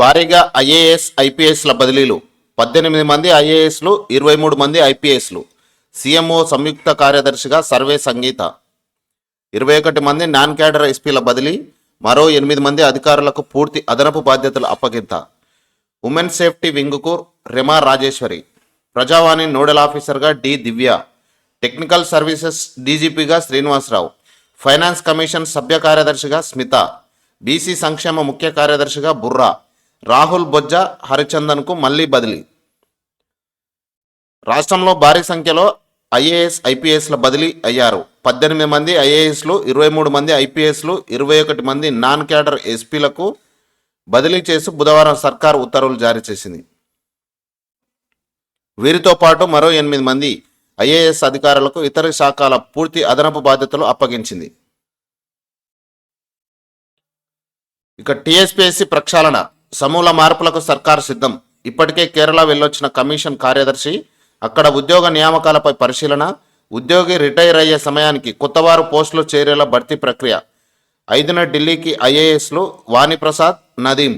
భారీగా ఐఏఎస్ ఐపీఎస్ల బదిలీలు. పద్దెనిమిది మంది ఐఏఎస్లు ఇరవై మూడు మంది ఐపీఎస్లు. సీఎంఓ సంయుక్త కార్యదర్శిగా సర్వే సంగీత. ఇరవై ఒకటి మంది నాన్ క్యాడర్ ఎస్పీల బదిలీ. మరో ఎనిమిది మంది అధికారులకు పూర్తి అదనపు బాధ్యతలు అప్పగింత. ఉమెన్ సేఫ్టీ వింగ్కు రెమా రాజేశ్వరి. ప్రజావాణి నోడల్ ఆఫీసర్గా డి దివ్య. టెక్నికల్ సర్వీసెస్ డీజీపీగా శ్రీనివాసరావు. ఫైనాన్స్ కమిషన్ సభ్య కార్యదర్శిగా స్మిత. బీసీ సంక్షేమ ముఖ్య కార్యదర్శిగా బుర్రా. రాహుల్ బొజ్జ హరిచందన్కు మళ్ళీ బదిలీ. రాష్ట్రంలో భారీ సంఖ్యలో ఐఏఎస్ ఐపీఎస్ల బదిలీ అయ్యారు. పద్దెనిమిది మంది ఐఏఎస్లు ఇరవై మూడు మంది ఐపీఎస్లు ఇరవై ఒకటి మంది నాన్ క్యాడర్ ఎస్పీలకు బదిలీ చేసి బుధవారం సర్కార్ ఉత్తర్వులు జారీ చేసింది. వీరితో పాటు మరో ఎనిమిది మంది ఐఏఎస్ అధికారులకు ఇతర శాఖల పూర్తి అదనపు బాధ్యతలు అప్పగించింది. ఇక టీఎస్పీఎస్సీ ప్రక్షాళన. సమూల మార్పులకు సర్కార్ సిద్ధం. ఇప్పటికే కేరళ వెళ్ళొచ్చిన కమిషన్ కార్యదర్శి అక్కడ ఉద్యోగ నియామకాలపై పరిశీలన ఉద్యోగి రిటైర్ అయ్యే సమయానికి కొత్తవారు పోస్టులు చేరేలా భర్తీ ప్రక్రియ. ఐదున ఢిల్లీకి ఐఏఎస్లు వాణిప్రసాద్ నదీం.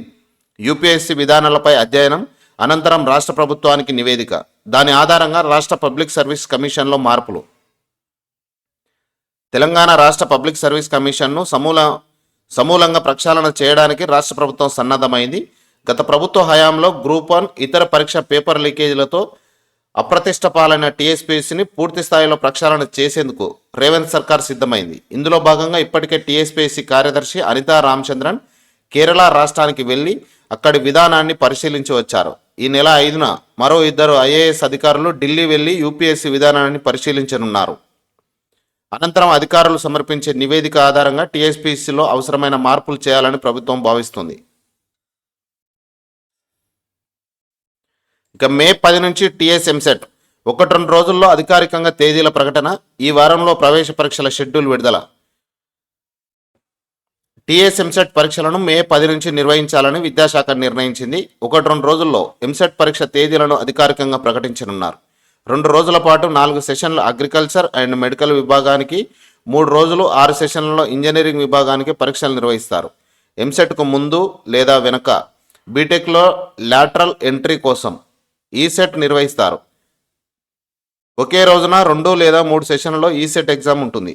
యూపీఎస్సీ విధానాలపై అధ్యయనం అనంతరం రాష్ట్ర ప్రభుత్వానికి నివేదిక. దాని ఆధారంగా రాష్ట్ర పబ్లిక్ సర్వీస్ కమిషన్లో మార్పులు. తెలంగాణ రాష్ట్ర పబ్లిక్ సర్వీస్ కమిషన్ను సమూల సమూలంగా ప్రక్షాళన చేయడానికి రాష్ట్ర ప్రభుత్వం సన్నద్ధమైంది. గత ప్రభుత్వ హయాంలో గ్రూప్ వన్ ఇతర పరీక్ష పేపర్ లీకేజీలతో అప్రతిష్ట పాలైన టీఎస్పీఎస్సీని పూర్తి స్థాయిలో ప్రక్షాళన చేసేందుకు రేవంత్ సర్కార్ సిద్ధమైంది. ఇందులో భాగంగా ఇప్పటికే టీఎస్పీఎస్సీ కార్యదర్శి అనితా రామచంద్రన్ కేరళ రాష్ట్రానికి వెళ్ళి అక్కడి విధానాన్ని పరిశీలించి వచ్చారు. ఈ నెల ఐదున మరో ఇద్దరు ఐఏఎస్ అధికారులు ఢిల్లీ వెళ్ళి యూపీఎస్సీ విధానాన్ని పరిశీలించనున్నారు. అనంతరం అధికారులు సమర్పించే నివేదిక ఆధారంగా టీఎస్పీసీలో అవసరమైన మార్పులు చేయాలని ప్రభుత్వం భావిస్తుంది. ఇక మే పది నుంచి టీఎస్ఎంసెట్ ఒకటి రెండు రోజుల్లో అధికారికంగా తేదీల ప్రకటన ఈ వారంలో ప్రవేశ పరీక్షల షెడ్యూల్ విడుదల. టీఎస్ ఎంసెట్ పరీక్షలను మే పది నుంచి నిర్వహించాలని విద్యాశాఖ నిర్ణయించింది. ఒకటి రెండు రోజుల్లో ఎంసెట్ పరీక్ష తేదీలను అధికారికంగా ప్రకటించనున్నారు. రెండు రోజుల పాటు నాలుగు సెషన్లు అగ్రికల్చర్ అండ్ మెడికల్ విభాగానికి మూడు రోజులు ఆరు సెషన్లలో ఇంజనీరింగ్ విభాగానికి పరీక్షలు నిర్వహిస్తారు. ఎంసెట్కు ముందు లేదా వెనుక బీటెక్లో లాటరల్ ఎంట్రీ కోసం ఈ సెట్ నిర్వహిస్తారు. ఒకే రోజున రెండు లేదా మూడు సెషన్లలో ఈ సెట్ ఎగ్జామ్ ఉంటుంది.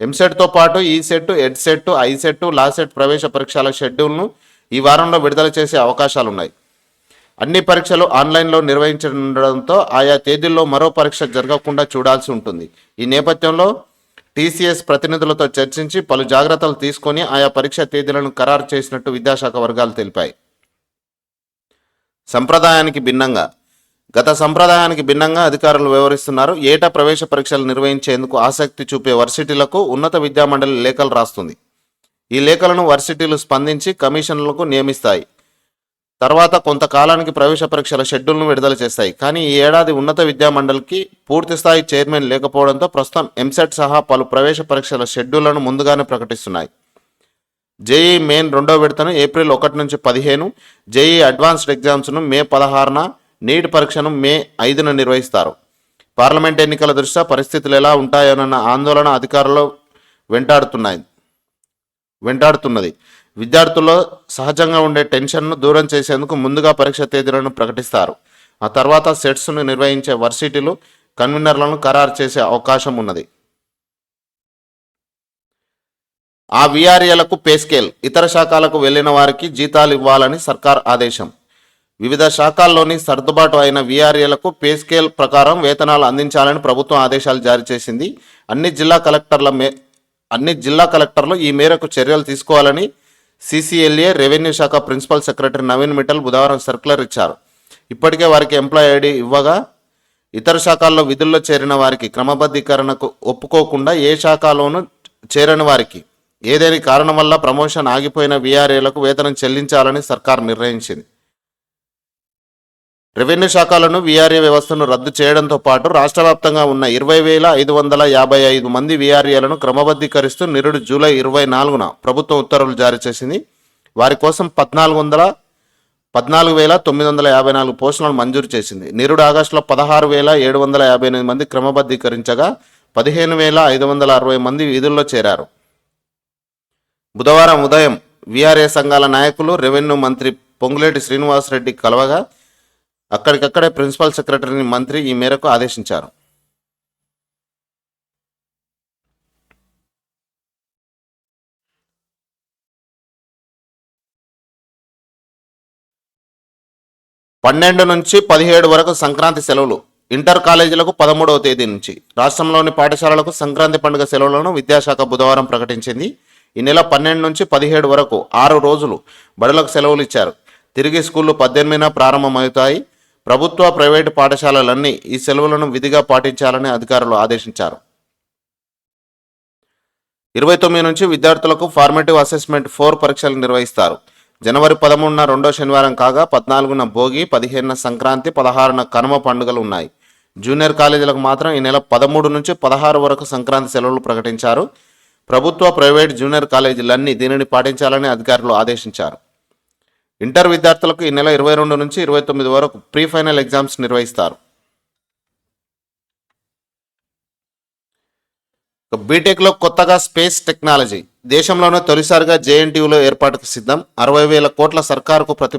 ఎంసెట్తో పాటు ఈ set Ed CET I set law set ప్రవేశ పరీక్షల షెడ్యూల్ను ఈ వారంలో విడుదల చేసే అవకాశాలున్నాయి. అన్ని పరీక్షలు ఆన్లైన్లో నిర్వహించడంతో ఆయా తేదీల్లో మరో పరీక్ష జరగకుండా చూడాల్సి ఉంటుంది. ఈ నేపథ్యంలో టీసీఎస్ ప్రతినిధులతో చర్చించి పలు జాగ్రత్తలు తీసుకొని ఆయా పరీక్ష తేదీలను ఖరారు చేసినట్టు విద్యాశాఖ వర్గాలు తెలిపాయి. సంప్రదాయానికి భిన్నంగా గత సంప్రదాయానికి భిన్నంగా అధికారులు వివరిస్తున్నారు. ఏటా ప్రవేశ పరీక్షలు నిర్వహించేందుకు ఆసక్తి చూపే వర్సిటీలకు ఉన్నత విద్యామండలి లేఖలు రాస్తుంది. ఈ లేఖలను వర్సిటీలు స్పందించి కమిషన్లకు నియమిస్తాయి. తర్వాత కొంతకాలానికి ప్రవేశ పరీక్షల షెడ్యూల్ను విడుదల చేస్తాయి. కానీ ఈ ఏడాది ఉన్నత విద్యా మండలికి పూర్తి స్థాయి చైర్మన్ లేకపోవడంతో ప్రస్తుతం ఎంసెట్ సహా పలు ప్రవేశ పరీక్షల షెడ్యూళ్ళను ముందుగానే ప్రకటిస్తున్నాయి. జేఈ మెయిన్ రెండో విడతను ఏప్రిల్ ఒకటి నుంచి పదిహేను జేఈ అడ్వాన్స్డ్ ఎగ్జామ్స్ను మే పదహారున నీట్ పరీక్షను మే ఐదున నిర్వహిస్తారు. పార్లమెంట్ ఎన్నికల దృష్ట్యా పరిస్థితులు ఎలా ఉంటాయోనన్న ఆందోళన అధికారులు వెంటాడుతున్నాయి. వెంటాడుతున్నది. విద్యార్థుల్లో సహజంగా ఉండే టెన్షన్ను దూరం చేసేందుకు ముందుగా పరీక్ష తేదీలను ప్రకటిస్తారు. ఆ తర్వాత సెట్స్ను నిర్వహించే వర్సిటీలు కన్వీనర్లను ఖరారు చేసే అవకాశం ఉన్నది. ఆ విఆర్ఏలకు పేస్కేల్ ఇతర శాఖలకు వెళ్ళిన వారికి జీతాలు ఇవ్వాలని సర్కార్ ఆదేశం. వివిధ శాఖల్లోని సర్దుబాటు అయిన విఆర్ఏలకు పే స్కేల్ ప్రకారం వేతనాలు అందించాలని ప్రభుత్వం ఆదేశాలు జారీ చేసింది. అన్ని జిల్లా కలెక్టర్ల మే అన్ని జిల్లా కలెక్టర్లు ఈ మేరకు చర్యలు తీసుకోవాలని సిసిఎల్ఏ రెవెన్యూ శాఖ ప్రిన్సిపల్ సెక్రటరీ నవీన్ మిఠల్ బుధవారం సర్క్యులర్ ఇచ్చారు. ఇప్పటికే వారికి ఎంప్లాయ్ ఐడి ఇవ్వగా ఇతర శాఖల్లో విధుల్లో చేరిన వారికి క్రమబద్ధీకరణకు ఒప్పుకోకుండా ఏ శాఖలోనూ చేరని వారికి ఏదైనా కారణం వల్ల ప్రమోషన్ ఆగిపోయిన వీఆర్ఏలకు వేతనం చెల్లించాలని సర్కార్ నిర్ణయించింది. రెవెన్యూ శాఖలను వీఆర్ఏ వ్యవస్థను రద్దు చేయడంతో పాటు రాష్ట్ర వ్యాప్తంగా ఉన్న ఇరవై వేల ఐదు వందల యాభై ఐదు మంది వీఆర్ఏలను క్రమబద్ధీకరిస్తూ నిరుడు జూలై ఇరవై నాలుగున ప్రభుత్వం ఉత్తర్వులు జారీ చేసింది. వారి కోసం పద్నాలుగు వందల పద్నాలుగు వేల తొమ్మిది వందల యాభై నాలుగు పోస్టులను మంజూరు చేసింది. నిరుడు ఆగస్టులో పదహారు వేల ఏడు వందల యాభై ఎనిమిది మంది క్రమబద్ధీకరించగా పదిహేను వేల ఐదు వందల అరవై మంది విధుల్లో చేరారు. బుధవారం ఉదయం వీఆర్ఏ సంఘాల నాయకులు రెవెన్యూ మంత్రి పొంగులేటి శ్రీనివాసరెడ్డి కలవగా అక్కడికక్కడే ప్రిన్సిపల్ సెక్రటరీని మంత్రి ఈ మేరకు ఆదేశించారు. పన్నెండు నుంచి పదిహేడు వరకు సంక్రాంతి సెలవులు ఇంటర్ కాలేజీలకు పదమూడవ తేదీ నుంచి రాష్ట్రంలోని పాఠశాలలకు సంక్రాంతి పండుగ సెలవులను విద్యాశాఖ బుధవారం ప్రకటించింది. ఈ నెల పన్నెండు నుంచి పదిహేడు వరకు ఆరు రోజులు బడులకు సెలవులు ఇచ్చారు. తిరిగి స్కూళ్ళు పద్దెనిమిదిన ప్రారంభమవుతాయి. ప్రభుత్వ ప్రైవేటు పాఠశాలలన్నీ ఈ సెలవులను విధిగా పాటించాలని అధికారులు ఆదేశించారు. ఇరవై తొమ్మిది నుంచి విద్యార్థులకు ఫార్మేటివ్ అసెస్మెంట్ ఫోర్ పరీక్షలు నిర్వహిస్తారు. జనవరి పదమూడున రెండో శనివారం కాగా పద్నాలుగున భోగి పదిహేనున సంక్రాంతి పదహారున కనుమ పండుగలు ఉన్నాయి. జూనియర్ కాలేజీలకు మాత్రం ఈ నెల పదమూడు నుంచి పదహారు వరకు సంక్రాంతి సెలవులు ప్రకటించారు. ప్రభుత్వ ప్రైవేట్ జూనియర్ కాలేజీలన్నీ దీనిని పాటించాలని అధికారులు ఆదేశించారు. ఇంటర్ విద్యార్థులకు ఈ నెల ఇరవై రెండు నుంచి ఇరవై తొమ్మిది వరకు ప్రీ ఫైనల్ ఎగ్జామ్స్ నిర్వహిస్తారు. బీటెక్లో కొత్తగా స్పేస్ టెక్నాలజీ. దేశంలోనే తొలిసారిగా జేఎన్టీయూలో ఏర్పాటుకు సిద్ధం. అరవై వేల కోట్ల సర్కారుకు ప్రతి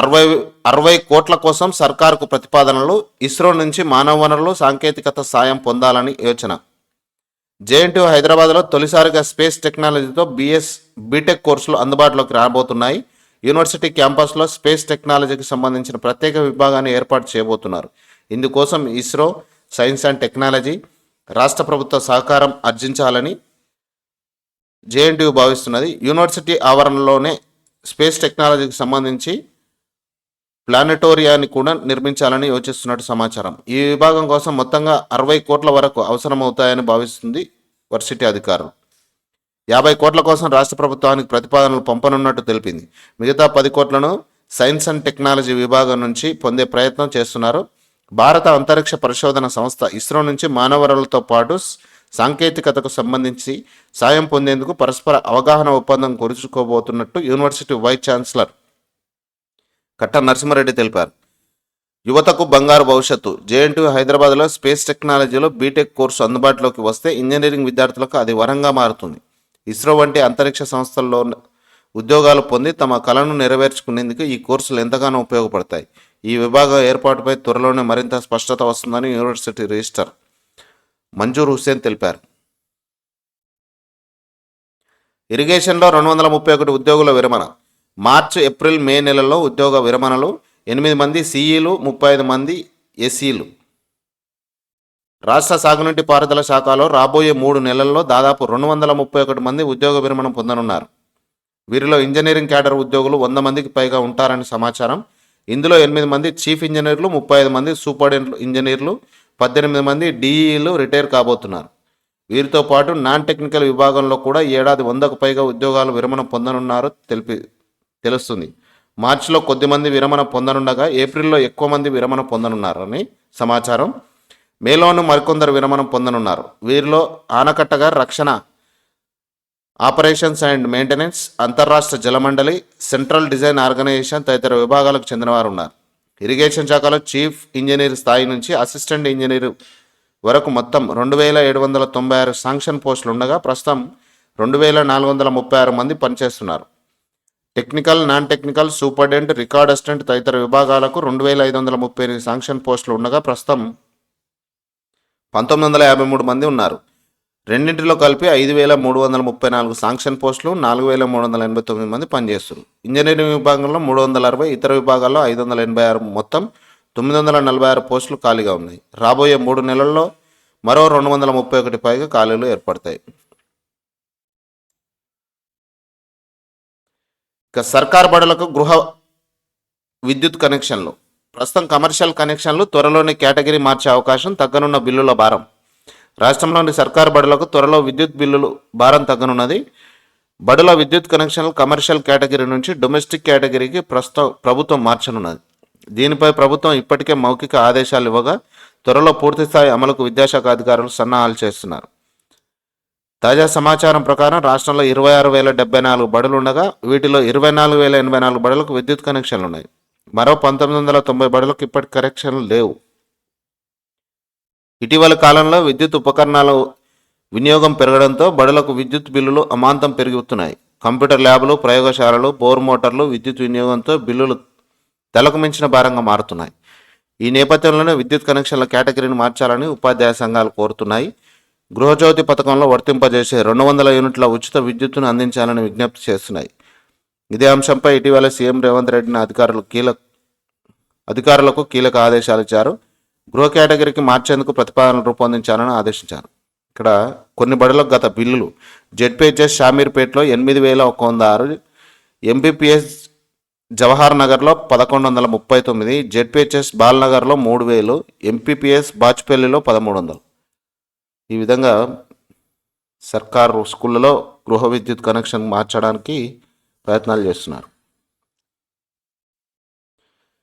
అరవై అరవై కోట్ల కోసం సర్కారుకు ప్రతిపాదనలు. ఇస్రో నుంచి మానవ వనరులు సాంకేతికత సాయం పొందాలని యోచన. జేఎన్టీయూ హైదరాబాద్లో తొలిసారిగా స్పేస్ టెక్నాలజీతో బీఎస్ బీటెక్ కోర్సులు అందుబాటులోకి రాబోతున్నాయి. యూనివర్సిటీ క్యాంపస్లో స్పేస్ టెక్నాలజీకి సంబంధించిన ప్రత్యేక విభాగాన్ని ఏర్పాటు చేయబోతున్నారు. ఇందుకోసం ఇస్రో సైన్స్ అండ్ టెక్నాలజీ రాష్ట్ర ప్రభుత్వ సహకారం ఆర్జించాలని జేఎన్టీయూ భావిస్తున్నది. యూనివర్సిటీ ఆవరణలోనే స్పేస్ టెక్నాలజీకి సంబంధించి ప్లానటోరియాన్ని కూడా నిర్మించాలని యోచిస్తున్నట్టు సమాచారం. ఈ విభాగం కోసం మొత్తంగా అరవై కోట్ల వరకు అవసరమవుతాయని భావిస్తుంది వర్సిటీ అధికారులు. యాభై కోట్ల కోసం రాష్ట్ర ప్రభుత్వానికి ప్రతిపాదనలు పంపనున్నట్టు తెలిపింది. మిగతా పది కోట్లను సైన్స్ అండ్ టెక్నాలజీ విభాగం నుంచి పొందే ప్రయత్నం చేస్తున్నారు. భారత అంతరిక్ష పరిశోధన సంస్థ ఇస్రో నుంచి మానవరులతో పాటు సాంకేతికతకు సంబంధించి సాయం పొందేందుకు పరస్పర అవగాహన ఒప్పందం కురుచుకోబోతున్నట్టు యూనివర్సిటీ వైస్ ఛాన్సలర్ కట్ట నరసింహారెడ్డి తెలిపారు. యువతకు బంగారు భవిష్యత్తు. జేఎన్టీ హైదరాబాద్లో స్పేస్ టెక్నాలజీలో బీటెక్ కోర్సు అందుబాటులోకి వస్తే ఇంజనీరింగ్ విద్యార్థులకు అది వరంగా మారుతుంది. ఇస్రో వంటి అంతరిక్ష సంస్థల్లో ఉద్యోగాలు పొంది తమ కళను నెరవేర్చుకునేందుకు ఈ కోర్సులు ఎంతగానో ఉపయోగపడతాయి. ఈ విభాగం ఏర్పాటుపై త్వరలోనే మరింత స్పష్టత వస్తుందని యూనివర్సిటీ రిజిస్టర్ మంజూర్ హుస్సేన్ తెలిపారు. ఇరిగేషన్లో రెండు వందల ముప్పై ఒకటి ఉద్యోగుల విరమణ. మార్చి ఏప్రిల్ మే నెలలో ఉద్యోగ విరమణలు ఎనిమిది మంది సీఈలు ముప్పై ఐదు మంది ఎస్సీలు. రాష్ట్ర సాగునీటి పారుదల శాఖలో రాబోయే మూడు నెలల్లో దాదాపు రెండు వందల ముప్పై ఒకటి మంది ఉద్యోగ విరమణ పొందనున్నారు. వీరిలో ఇంజనీరింగ్ క్యాడర్ ఉద్యోగులు వంద మందికి పైగా ఉంటారని సమాచారం. ఇందులో ఎనిమిది మంది చీఫ్ ఇంజనీర్లు ముప్పై ఐదు మంది సూపర్ ఇంజనీర్లు పద్దెనిమిది మంది డీఈలు రిటైర్ కాబోతున్నారు. వీరితో పాటు నాన్ టెక్నికల్ విభాగంలో కూడా ఏడాది వందకు పైగా ఉద్యోగాలు విరమణ పొందనున్నారు తెలిపి తెలుస్తుంది. మార్చిలో కొద్దిమంది విరమణ పొందనుండగా ఏప్రిల్లో ఎక్కువ మంది విరమణ పొందనున్నారని సమాచారం. మేలోను మరికొందరు విరమణ పొందనున్నారు. వీరిలో ఆనకట్టగా రక్షణ ఆపరేషన్స్ అండ్ మెయింటెనెన్స్ అంతర్రాష్ట్ర జలమండలి సెంట్రల్ డిజైన్ ఆర్గనైజేషన్ తదితర విభాగాలకు చెందినవారు ఉన్నారు ఇరిగేషన్ శాఖలో చీఫ్ ఇంజనీర్ స్థాయి నుంచి అసిస్టెంట్ ఇంజనీర్ వరకు మొత్తం రెండు వేల ఏడు వందల తొంభై ఆరు శాంక్షన్ పోస్టులు ఉండగా ప్రస్తుతం రెండు వేల నాలుగు వందల ముప్పై ఆరు మంది పనిచేస్తున్నారు. Technical non technical superintendent record assistant తదితర విభాగాలకు రెండు వేల ఐదు వందల ముప్పై ఎనిమిది శాంక్షన్ పోస్టులు ఉండగా ప్రస్తుతం పంతొమ్మిది వందల యాభై మూడు మంది ఉన్నారు. రెండింటిలో కలిపి ఐదు వేల మూడు వందల ముప్పై నాలుగు శాంక్షన్ పోస్టులు నాలుగు వేల మూడు వందల ఎనభై తొమ్మిది మంది పనిచేస్తారు ఇంజనీరింగ్ విభాగంలో మూడు వందల అరవై ఇతర విభాగాల్లో ఐదు వందల ఎనభై ఆరు మొత్తం తొమ్మిది వందల నలభై ఆరు పోస్టులు ఖాళీగా ఉన్నాయి. రాబోయే మూడు నెలల్లో మరో రెండు వందల ముప్పై ఒకటి పైగా ఖాళీలు ఏర్పడతాయి. ఇక సర్కార్ బడులకు గృహ విద్యుత్ కనెక్షన్లు. ప్రస్తుతం కమర్షియల్ కనెక్షన్లు త్వరలోనే కేటగిరీ మార్చే అవకాశం తగ్గనున్న బిల్లుల భారం. రాష్ట్రంలోని సర్కారు బడులకు త్వరలో విద్యుత్ బిల్లులు భారం తగ్గనున్నది. బడుల విద్యుత్ కనెక్షన్లు కమర్షియల్ కేటగిరీ నుంచి డొమెస్టిక్ కేటగిరీకి ప్రస్తుతం ప్రభుత్వం మార్చనున్నది. దీనిపై ప్రభుత్వం ఇప్పటికే మౌఖిక ఆదేశాలు ఇవ్వగా త్వరలో పూర్తిస్థాయి అమలుకు విద్యాశాఖ అధికారులు సన్నాహాలు చేస్తున్నారు. తాజా సమాచారం ప్రకారం రాష్ట్రంలో ఇరవై ఆరు వేల డెబ్బై నాలుగు బడులు ఉండగా వీటిలో ఇరవై నాలుగు వేల ఎనభై నాలుగు బడులకు విద్యుత్ కనెక్షన్లు ఉన్నాయి మరో పంతొమ్మిది వందల తొంభై బడులకు ఇప్పటి కనెక్షన్లు లేవు. ఇటీవల కాలంలో విద్యుత్ ఉపకరణాల వినియోగం పెరగడంతో బడులకు విద్యుత్ బిల్లులు అమాంతం పెరుగుతున్నాయి. కంప్యూటర్ ల్యాబ్లు ప్రయోగశాలలు బోర్ మోటార్లు విద్యుత్ వినియోగంతో బిల్లులు తలకు మించిన భారంగా మారుతున్నాయి. ఈ నేపథ్యంలోనే విద్యుత్ కనెక్షన్ల కేటగిరీని మార్చాలని ఉపాధ్యాయ సంఘాలు కోరుతున్నాయి. గృహజ్యోతి పథకంలో వర్తింపజేసే రెండు వందల యూనిట్ల ఉచిత విద్యుత్తును అందించాలని విజ్ఞప్తి చేస్తున్నాయి. ఇదే అంశంపై ఇటీవల సీఎం రేవంత్ రెడ్డిని అధికారులు కీలక అధికారులకు కీలక ఆదేశాలు ఇచ్చారు. గృహ కేటగిరీకి మార్చేందుకు ప్రతిపాదనలు రూపొందించాలని ఆదేశించారు. ఇక్కడ కొన్ని బడులకు గత బిల్లులు. జెడ్పీహెచ్ఎస్ షామీర్పేటలో ఎనిమిది వేల ఒక వంద ఆరు ఎంబీపీఎస్ జవహర్ నగర్లో పదకొండు వందల ముప్పై తొమ్మిది జెడ్పీహెచ్ఎస్ బాల్నగర్లో మూడు వేలు ఎంపీపీఎస్ బాచ్పల్లిలో పదమూడు వందలు. ఈ విధంగా సర్కారు స్కూళ్ళలో గృహ విద్యుత్ కనెక్షన్ మార్చడానికి ప్రయత్నాలు చేస్తున్నారు.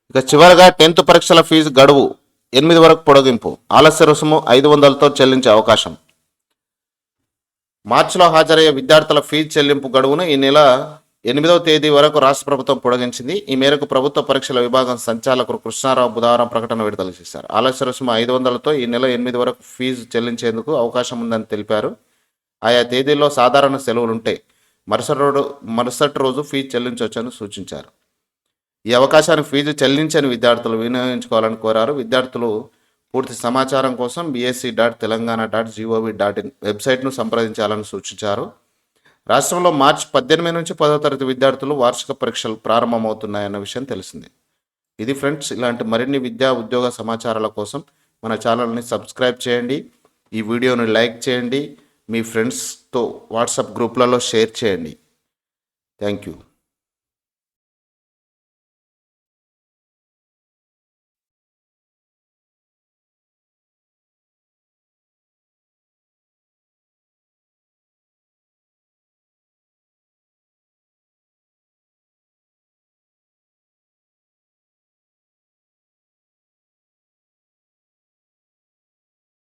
ఇక చివరగా టెన్త్ పరీక్షల ఫీజు గడువు ఎనిమిది వరకు పొడగింపు. ఆలస్య రుసుము ఐదు వందలతో చెల్లించే అవకాశం. మార్చిలో హాజరయ్యే విద్యార్థుల ఫీజు చెల్లింపు గడువును ఈ నెల ఎనిమిదవ తేదీ వరకు రాష్ట్ర ప్రభుత్వం పొడిగించింది. ఈ మేరకు ప్రభుత్వ పరీక్షల విభాగం సంచాలకులు కృష్ణారావు బుధవారం ప్రకటన విడుదల చేశారు. ఆలస్య రుసుము ఐదు వందలతో ఈ నెల ఎనిమిది వరకు ఫీజు చెల్లించేందుకు అవకాశం ఉందని తెలిపారు. ఆయా తేదీల్లో సాధారణ సెలవులుంటాయి మరుసటి రోజు మరుసటి రోజు ఫీజు చెల్లించవచ్చని సూచించారు. ఈ అవకాశాన్ని ఫీజు చెల్లించని విద్యార్థులు వినియోగించుకోవాలని కోరారు. విద్యార్థులు పూర్తి సమాచారం కోసం BSC dot Telangana dot gov dot in వెబ్సైట్ను సంప్రదించాలని సూచించారు. రాష్ట్రంలో మార్చి పద్దెనిమిది నుంచి పదో తరగతి విద్యార్థులు వార్షిక పరీక్షలు ప్రారంభమవుతున్నాయన్న విషయం తెలిసింది. ఇది ఫ్రెండ్స్ ఇలాంటి మరిన్ని విద్యా ఉద్యోగ సమాచారాల కోసం మన ఛానల్ని సబ్స్క్రైబ్ చేయండి. ఈ వీడియోని లైక్ చేయండి. మీ ఫ్రెండ్స్తో వాట్సాప్ గ్రూప్లలో షేర్ చేయండి. Thank you.